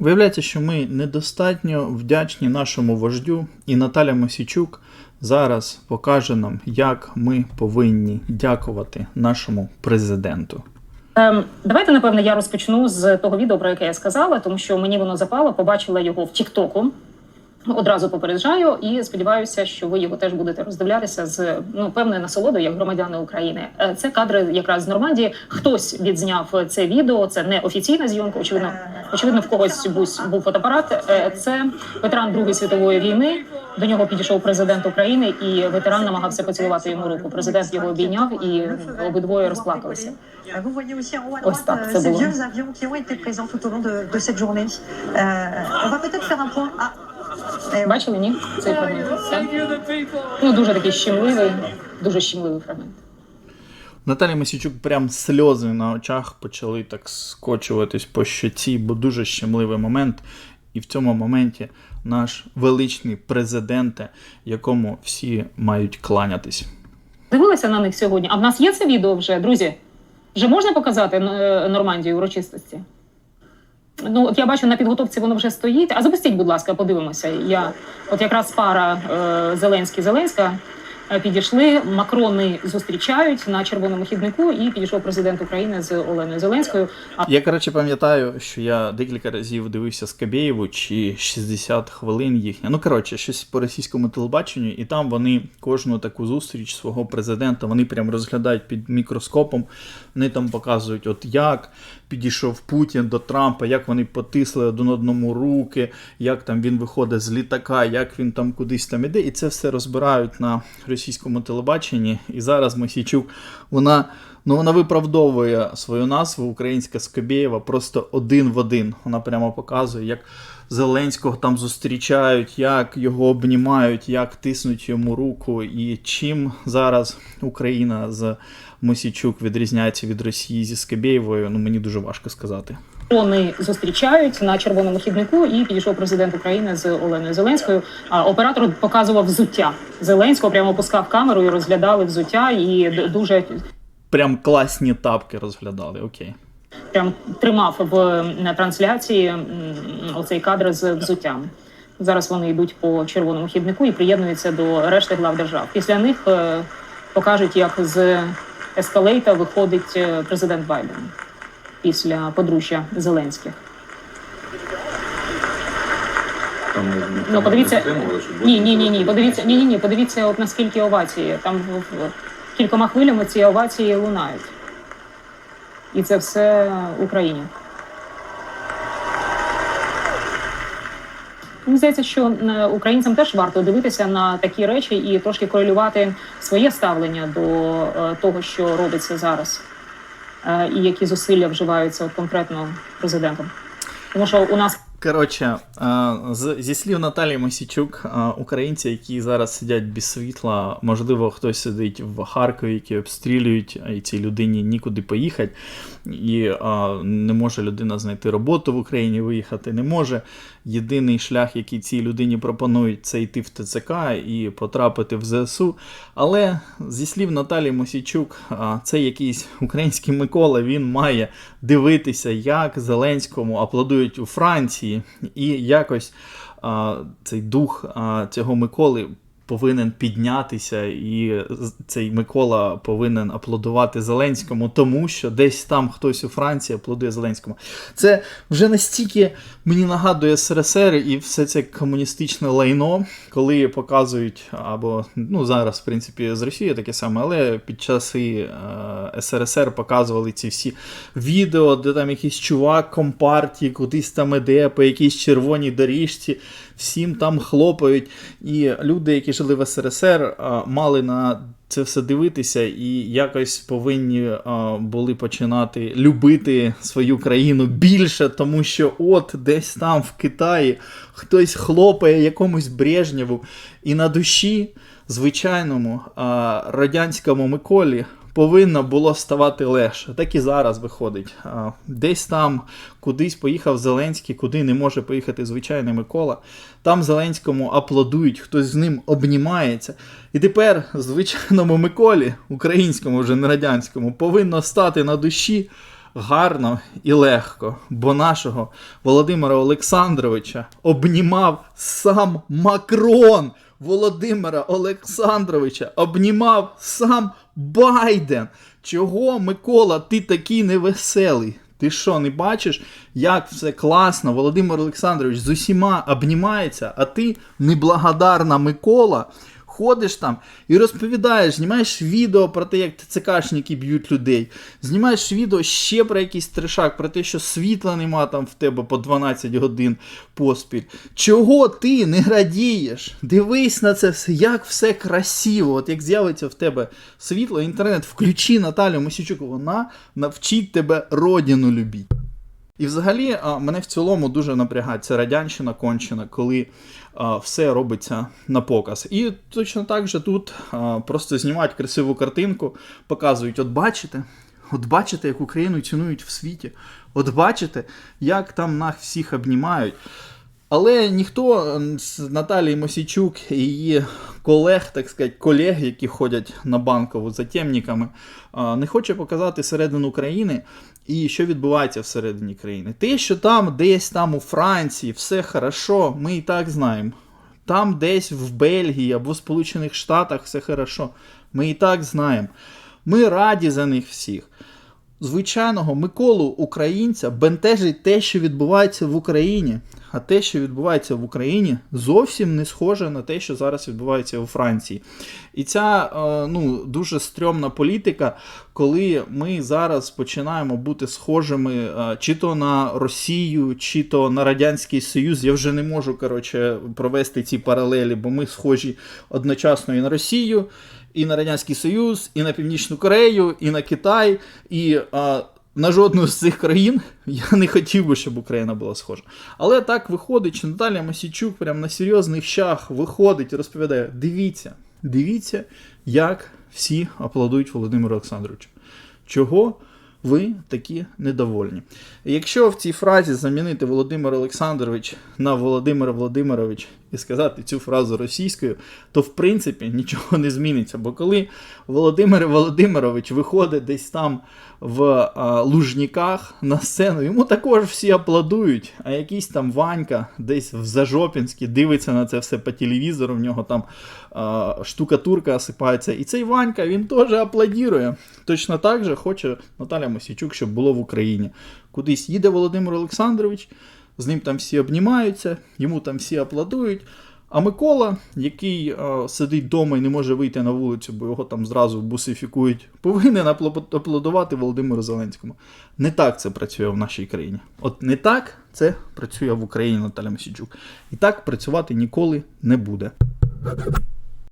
Виявляється, що ми недостатньо вдячні нашому вождю, і Наталя Мосічук зараз покаже нам, як ми повинні дякувати нашому президенту. Ем, давайте, напевне, я розпочну з того відео, про яке я сказала, тому що мені воно запало, побачила його в Тіктоку. Одразу попереджаю і сподіваюся, що ви його теж будете роздивлятися з ну певною насолодою, як громадяни України. Е, Це кадри якраз з Нормандії. Хтось відзняв це відео. Це не офіційна зйомка. Очевидно, очевидно, в когось був, був фотоапарат. Е, Це ветеран Другої світової війни. До нього підійшов президент України, і ветеран намагався поцілувати йому руку. Президент його обійняв, і обидвоє розплакалися. Vous voyez aussi en Бачили, ні? Цей фрагмент. Це, ну, дуже такий щемливий, дуже щемливий фрагмент. Наталі Мосічук прям сльози на очах почали так скочуватись по щоці, бо дуже щемливий момент. І в цьому моменті наш величний президенте, якому всі мають кланятись. Дивилася на них сьогодні. А в нас є це відео вже, друзі? Вже можна показати е, Нормандію урочистості? Ну, от я бачу, на підготовці воно вже стоїть. А запустіть, будь ласка, подивимося. Я, от якраз пара е, Зеленський-Зеленська е, підійшли, Макрони зустрічають на червоному хіднику, і підійшов президент України з Оленою Зеленською. Я, коротше, пам'ятаю, що я декілька разів дивився Скабєєву чи 60 хвилин їхня. Ну, коротше, щось по російському телебаченню, і там вони кожну таку зустріч свого президента вони прям розглядають під мікроскопом. Вони там показують, от як підійшов Путін до Трампа, як вони потисли один одному руки, як там він виходить з літака, як він там кудись там іде. І це все розбирають на російському телебаченні. І зараз Мосійчук, вона. Ну, вона виправдовує свою назву українська Скобєєва просто один в один. Вона прямо показує, як Зеленського там зустрічають, як його обнімають, як тиснуть йому руку, і чим зараз Україна з Мосічук відрізняється від Росії зі Скобєєвою, ну мені дуже важко сказати. Макрони зустрічають на червоному хіднику, і підійшов президент України з Оленою Зеленською. А оператор показував взуття Зеленського, прямо опускав камеру і розглядали взуття, і дуже Прям класні тапки розглядали. Окей. прям тримав в на трансляції оцей кадр з взуттям. Зараз вони йдуть по червоному хіднику і приєднуються до решти глав держав. Після них е, покажуть, як з ескалейта виходить е, президент Байден після подружжя Зеленських. Там, Ну, подивіться, ні, ні, ні, ні. Подивіться, ні, ні, ні. Подивіться, от наскільки овації. Там в, в, кількома хвилями ці овації лунають. І це все Україні. Мені здається, що українцям теж варто дивитися на такі речі і трошки корелювати своє ставлення до е, того, що робиться зараз, і які зусилля вживаються от конкретно президентом. Тому що у нас Коротше, е, зі слів Наталії Мосічук, е, українці, які зараз сидять без світла, можливо, хтось сидить в Харкові, які обстрілюють, і цій людині нікуди поїхати, і е, не може людина знайти роботу в Україні, виїхати не може. Єдиний шлях, який цій людині пропонують, це йти в ТЦК і потрапити в ЗСУ. Але зі слів Наталії Мосійчук, це якийсь український Микола, він має дивитися, як Зеленському аплодують у Франції, і якось цей дух цього Миколи. Повинен піднятися, і цей Микола повинен аплодувати Зеленському, тому що десь там хтось у Франції аплодує Зеленському. Це вже настільки мені нагадує СРСР і все це комуністичне лайно, коли показують, або ну зараз, в принципі, з Росії таке саме, але під часи е, СРСР показували ці всі відео, де там якийсь чувак компартії кудись там іде по якійсь червоній доріжці, всім там хлопають. І люди, які жили в СРСР, мали на це все дивитися і якось повинні були починати любити свою країну більше, тому що от десь там в Китаї хтось хлопає якомусь Брежнєву, і на душі звичайному радянському Миколі. Повинно було ставати легше. Так і зараз виходить. Десь там кудись поїхав Зеленський, куди не може поїхати звичайний Микола. Там Зеленському аплодують, хтось з ним обнімається. І тепер звичайному Миколі, українському вже не радянському, повинно стати на душі гарно і легко, бо нашого Володимира Олександровича обнімав сам Макрон. Володимира Олександровича обнімав сам Байден. Чого, Микола, ти такий невеселий? Ти що, не бачиш, як все класно? Володимир Олександрович з усіма обнімається, а ти неблагодарна Микола. Ходиш там і розповідаєш, знімаєш відео про те, як ТЦКшники б'ють людей, знімаєш відео ще про якийсь трешак, про те, що світла нема там в тебе по 12 годин поспіль. Чого ти не радієш? Дивись на це все, як все красиво. От як з'явиться в тебе світло, інтернет, включи Наталю Мосічук, вона навчить тебе родину любити. І взагалі мене в цілому дуже напрягає ця радянщина кончена, коли все робиться на показ. І точно так же тут просто знімають красиву картинку, показують, от бачите, от бачите, як Україну цінують в світі, от бачите, як там нас всіх обнімають. Але ніхто з Наталії Мосійчук і її колег, так сказати, колег, які ходять на банкову за темниками, не хоче показати середину країни і що відбувається всередині країни. Те, що там десь там у Франції все хорошо, ми і так знаємо. Там десь в Бельгії або в Сполучених Штатах все хорошо. Ми і так знаємо. Ми раді за них всіх. Звичайного Миколу українця бентежить те, що відбувається в Україні. А те, що відбувається в Україні, зовсім не схоже на те, що зараз відбувається у Франції. І ця е, ну, дуже стрьомна політика, коли ми зараз починаємо бути схожими е, чи то на Росію, чи то на Радянський Союз. Я вже не можу коротше, провести ці паралелі, бо ми схожі одночасно і на Росію, і на Радянський Союз, і на Північну Корею, і на Китай, і а, на жодну з цих країн я не хотів би, щоб Україна була схожа. Але так виходить, що Наталія Мосійчук прям на серйозних щах виходить і розповідає: дивіться, дивіться, як всі аплодують Володимиру Олександровичу. Чого? Ви такі недовольні. Якщо в цій фразі замінити Володимир Олександрович на Володимир Володимирович і сказати цю фразу російською, то в принципі нічого не зміниться. Бо коли Володимир Володимирович виходить десь там в а, Лужніках на сцену, йому також всі аплодують, а якийсь там Ванька десь в Зажопінській дивиться на це все по телевізору, в нього там а, штукатурка осипається. І цей Ванька він теж аплодірує. Точно так же хоче Наталя Мосійчук, щоб було в Україні. Кудись їде Володимир Олександрович, з ним там всі обнімаються, йому там всі аплодують. А Микола, який е, сидить вдома і не може вийти на вулицю, бо його там зразу бусифікують, повинен апло- аплодувати Володимиру Зеленському. Не так це працює в нашій країні. От не так це працює в Україні Наталя Мосійчук. І так працювати ніколи не буде.